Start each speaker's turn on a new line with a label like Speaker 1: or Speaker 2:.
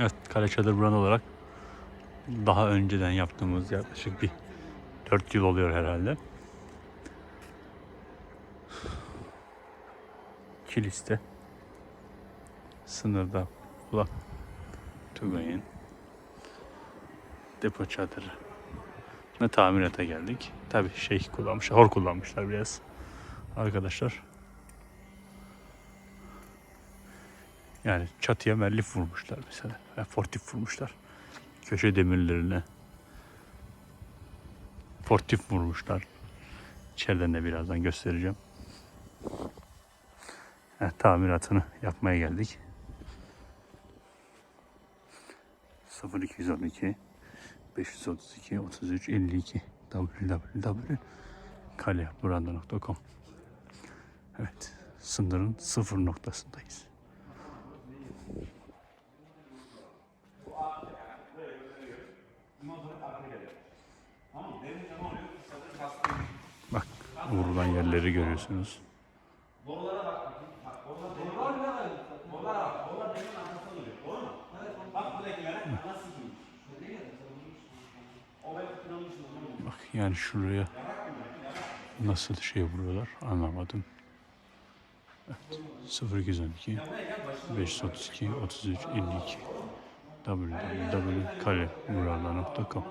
Speaker 1: Evet, Kale Çadır Brand olarak daha önceden yaptığımız yaklaşık bir 4 yıl oluyor herhalde. Kilis'te sınırda olan Tugay'ın depo çadırı ve tamirata geldik. Tabi şey kullanmışlar, hor kullanmışlar biraz arkadaşlar. Yani çatıya merlif vurmuşlar mesela. Yani fortif vurmuşlar. Köşe demirlerine fortif vurmuşlar. İçeriden de birazdan göstereceğim. Evet, tamiratını yapmaya geldik. 0212 532 33 52 www.kalebranda.com Evet, sınırın sıfır noktasındayız. Bak, vurulan yerleri görüyorsunuz. Bak. Yani şuraya nasıl şey vuruyorlar anlamadım. Evet. 0212 532 33 52 www.kalemurarla.com